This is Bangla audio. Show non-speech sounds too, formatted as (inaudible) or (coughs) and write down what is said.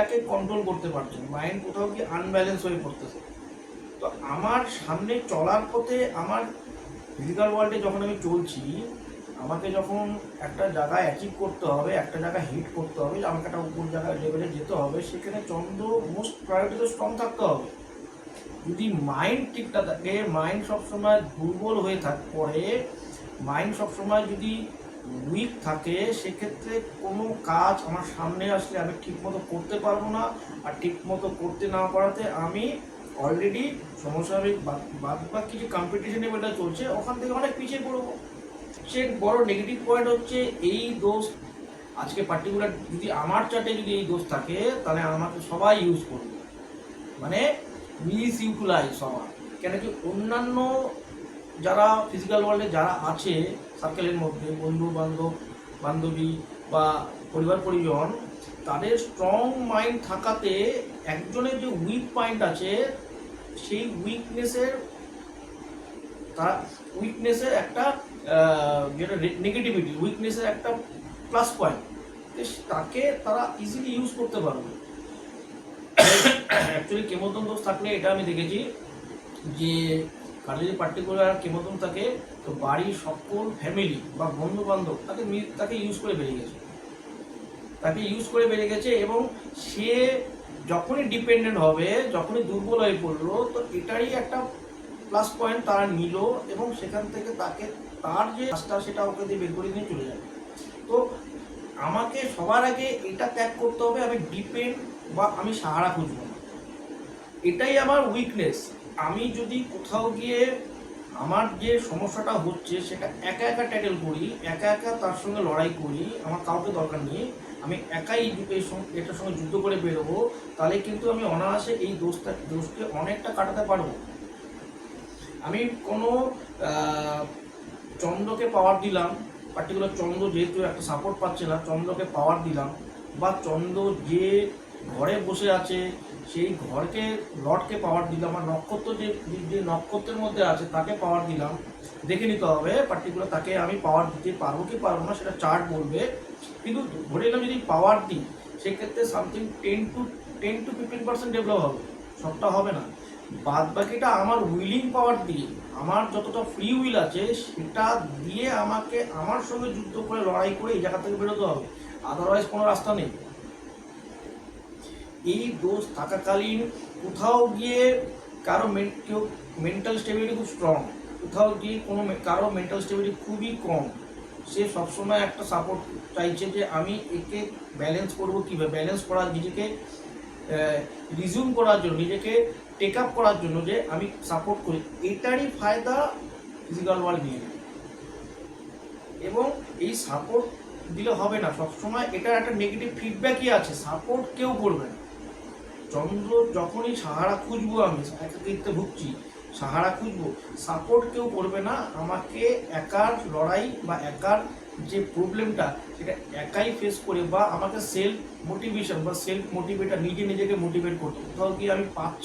মাইন্ডটাকে কন্ট্রোল করতে পারছে না। মাইন্ড কোথাও কি আনব্যালেন্স হয়ে পড়তেছে। তো আমার সামনে চলার পথে আমার ফিজিক্যাল ওয়ার্ল্ডে যখন আমি চলছি, আমাকে যখন একটা জায়গায় অ্যাচিভ করতে হবে, একটা জায়গায় হিট করতে হবে আমাকে একটা উপর জায়গায় লেভেলে যেতে হবে, সেখানে চন্দ্র মোস্ট প্রায়োরিটি তো স্ট্রং থাকতে হবে। যদি মাইন্ড ঠিকঠাক থাকে মাইন্ড সবসময় দুর্বল হয়ে থাক পরে মাইন্ড সবসময় যদি উইক থাকে, সেক্ষেত্রে কোনো কাজ আমার সামনে আসলে আমি ঠিকমতো করতে পারব না। আর ঠিকমতো করতে না পারাতে আমি অলরেডি সমস্যাবিক বাদ বাকি যে কম্পিটিশন লেভেলটা চলছে, ওখান থেকে অনেক পিছিয়ে পড়ব। সে বড় নেগেটিভ পয়েন্ট হচ্ছে এই দোষ। আজকে পার্টিকুলার যদি আমার চার্টে যদি এই দোষ থাকে, তাহলে আমাকে সবাই ইউজ করবে। মানে মিস ইউটিলাইজ সবার। কেন কি অন্যান্য যারা ফিজিক্যাল ওয়ার্ল্ডে যারা আছে সার্কেলের মধ্যে, বন্ধু বান্ধব, বান্ধবী বা পরিবার পরিজন, তাদের স্ট্রং মাইন্ড থাকাতে একজনের যে উইক পয়েন্ট আছে, সেই উইকনেসের তার উইকনেসের একটা যেটা নেগেটিভিটি উইকনেসের একটা প্লাস পয়েন্ট তাকে তারা ইজিলি ইউজ করতে পারবে। (coughs) অ্যাকচুয়ালি কেমোতন দোষ থাকলে এটা আমি দেখেছি যে কারও যদি পার্টিকুলার কেমোতন থাকে, তো বাড়ির সকল ফ্যামিলি বা বন্ধু বান্ধব তাকে তাকে ইউজ করে বেরিয়ে গেছে। তাকে ইউজ করে বেরিয়ে গেছে এবং সে যখনই ডিপেন্ডেন্ট হবে, যখনই দুর্বল হয়ে পড়ল, তো এটারই একটা প্লাস পয়েন্ট তারা নিল এবং সেখান থেকে তাকে, তার যে কাজটা সেটা ওকে দিয়ে বের করে নিয়ে চলে যাবে। তো আমাকে সবার আগে এটা ত্যাগ করতে হবে, আমি ডিপেন্ড বা আমি সাহারা খুঁজবো না। এটাই আমার উইকনেস আমি যদি কোথাও গিয়ে আমার যে সমস্যাটা হচ্ছে, সেটা একা একা ট্যাটেল করি, একা একা তার সঙ্গে লড়াই করি, আমার কাউকে দরকার নেই, আমি একাই সং- এটার সঙ্গে যুদ্ধ করে বেরোবো, তাহলে কিন্তু আমি অনায়াসে এই দোষটা, দোষকে অনেকটা কাটাতে পারব। আমি কোনো চন্দ্রকে পাওয়ার দিলাম পার্টিকুলার চন্দ্র যেহেতু একটা সাপোর্ট পাচ্ছে না, চন্দ্রকে পাওয়ার দিলাম, বা চন্দ্র যে ঘরে বসে আছে, সেই ঘরকে লর্ডকে পাওয়ার দিলাম, আর নক্ষত্র যে যে নক্ষত্রের মধ্যে আছে, তাকে পাওয়ার দিলাম। দেখে নিতে হবে পার্টিকুলার তাকে আমি পাওয়ার দিতে পারব কি পারব না, সেটা চার্ট বলবে। কিন্তু ধরে নিলাম যদি পাওয়ার দিই, সেক্ষেত্রে something ten to ten to fifteen percent develop হবে। সবটা হবে না। বাদ বাকিটা আমার উইলিং পাওয়ার দিয়ে, আমার যতটা ফ্রি উইল আছে, সেটা দিয়ে আমাকে আমার সঙ্গে যুদ্ধ করে, লড়াই করে এই জায়গা থেকে বেরোতে হবে। আদারওয়াইজ কোনো রাস্তা নেই। এই দোষ থাকাকালীন কোথাও গিয়ে কারও কেউ মেন্টাল স্টেবিলিটি খুব স্ট্রং কোথাও গিয়ে কোনো কারও মেন্টাল স্টেবিলিটি খুবই কম, সে সবসময় একটা সাপোর্ট চাইছে যে আমি একে ব্যালেন্স করব কীভাবে ব্যালেন্স করার নিজেকে রিজিউম করার জন্য, নিজেকে টেক আপ করার জন্য যে আমি সাপোর্ট করি, এটারই ফায়দা ফিজিক্যাল ওয়ার্ল্ড নেয়। এবং এই সাপোর্ট দিলে হবে না, সবসময় এটার একটা নেগেটিভ ফিডব্যাকই আছে সাপোর্ট কেউ করবে না চন্দ্র যখনই সাহারা খুঁজবো, আমি একাকিত্বে ভুগছি, সাহারা খুঁজবো সাপোর্ট কেউ করবে না। আমাকে একার লড়াই বা একার যে প্রবলেমটা সেটা একাই ফেস করে বা আমাকে সেলফ মোটিভেশন বা সেলফ মোটিভেটার নিজে নিজেকে মোটিভেট করতে। কোথাও গিয়ে আমি পাচ্ছি